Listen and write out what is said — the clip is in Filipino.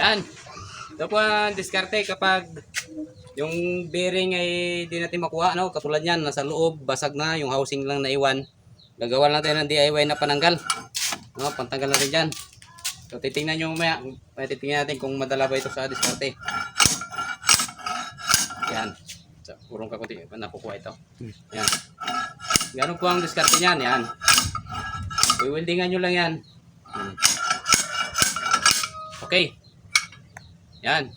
Yan. Ito po ang diskarte kapag yung bearing ay di natin makuha, no? Katulad yan, nasa loob, basag na, yung housing lang naiwan. Gagawa lang tayo ng DIY na pananggal. No, pantanggal natin dyan. So, titingnan nyo mamaya. May titingnan natin kung madala ba ito sa diskarte. Yan. So, urong kakunti. Nakukuha ito. Yan. Ganun po ang diskarte niyan. Yan. Iwildingan nyo lang yan. Hmm. Okay. Yan.